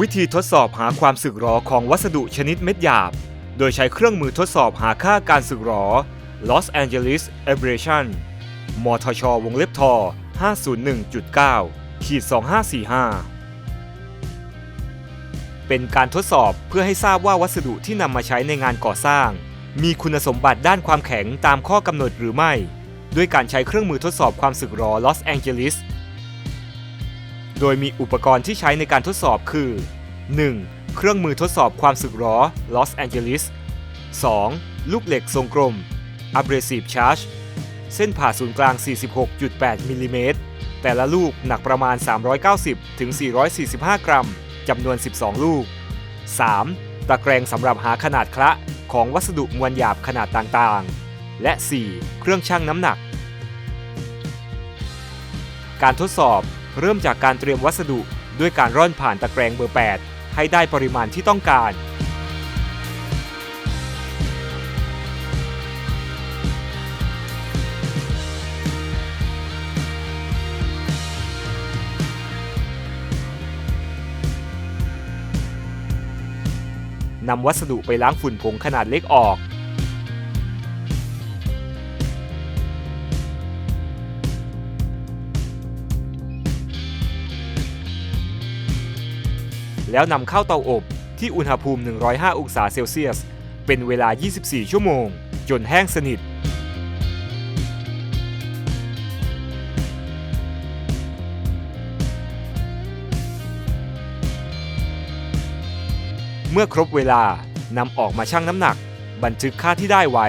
วิธีทดสอบหาความสึกหรอของวัสดุชนิดเม็ดหยาบ โดยใช้เครื่องมือทดสอบหาค่าการสึกหรอ Los Angeles Aberration มทช วงเล็บทอ501.9ขีด2545 เป็นการทดสอบเพื่อให้ทราบว่าวัสดุที่นำมาใช้ในงานก่อสร้าง มีคุณสมบัติด้านความแข็งตามข้อกำหนดหรือไม่ ด้วยการใช้เครื่องมือทดสอบความสึกหรอ Los Angeles ดยมีอุปกรณ์ที่ใช้ในการทดสอบคือ 1. เครื่องมือทดสอบความสึกหรอ Los Angeles 2. ลูกเหล็กทรงกลม Abrasive Charge เส้นผ่าศูนย์กลาง 46.8 มิลลิเมตร แต่ละลูกหนักประมาณ 390ถึง445 กรัม จำนวน 12 ลูก 3. ตะแกรงสำหรับหาขนาดคละของวัสดุมวลหยาบขนาดต่างๆ และ 4. เครื่องชั่งน้ำหนัก การทดสอบ เริ่มจากการเตรียมวัสดุด้วยการร่อนผ่านตะแกรงเบอร์ 8 ให้ได้ปริมาณที่ต้องการ นำวัสดุไปล้างฝุ่นผงขนาดเล็กออก แล้วนำเข้าเตาอบที่อุณหภูมิ 105 องศาเซลเซียส เป็นเวลา 24 ชั่วโมง จนแห้งสนิท เมื่อครบเวลานำออกมาชั่งน้ำหนัก บันทึกค่าที่ได้ไว้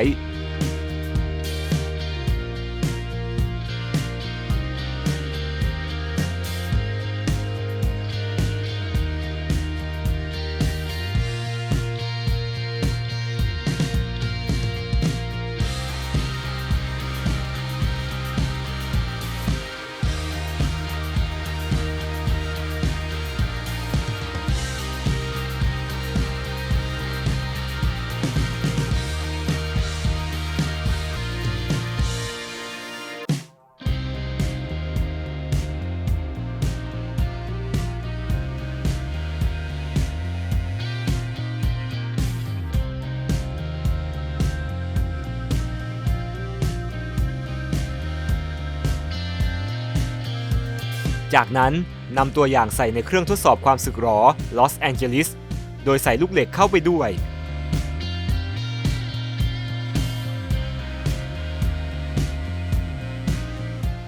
จากนั้นนำตัวอย่างใส่ในเครื่องทดสอบความสึกหรอ Los Angeles โดยใส่ลูกเหล็กเข้าไปด้วย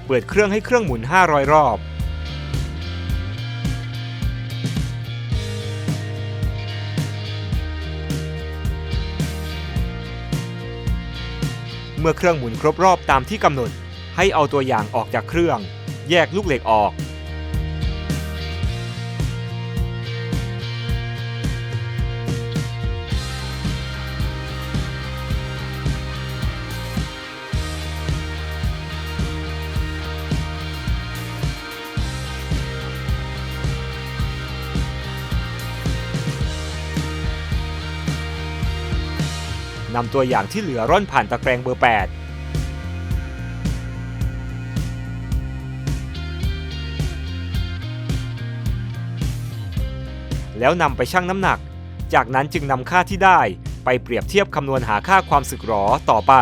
เปิดเครื่องให้เครื่องหมุน 500 รอบ เมื่อเครื่องหมุนครบรอบตามที่กำหนด ให้เอาตัวอย่างออกจากเครื่อง แยกลูกเหล็กออก นำตัวอย่างที่เหลือร่อนผ่านตะแกรงเบอร์ 8แล้วนำไปชั่งน้ำหนัก จากนั้นจึงนำค่าที่ได้ไปเปรียบเทียบคำนวณหาค่าความสึกหรอต่อไป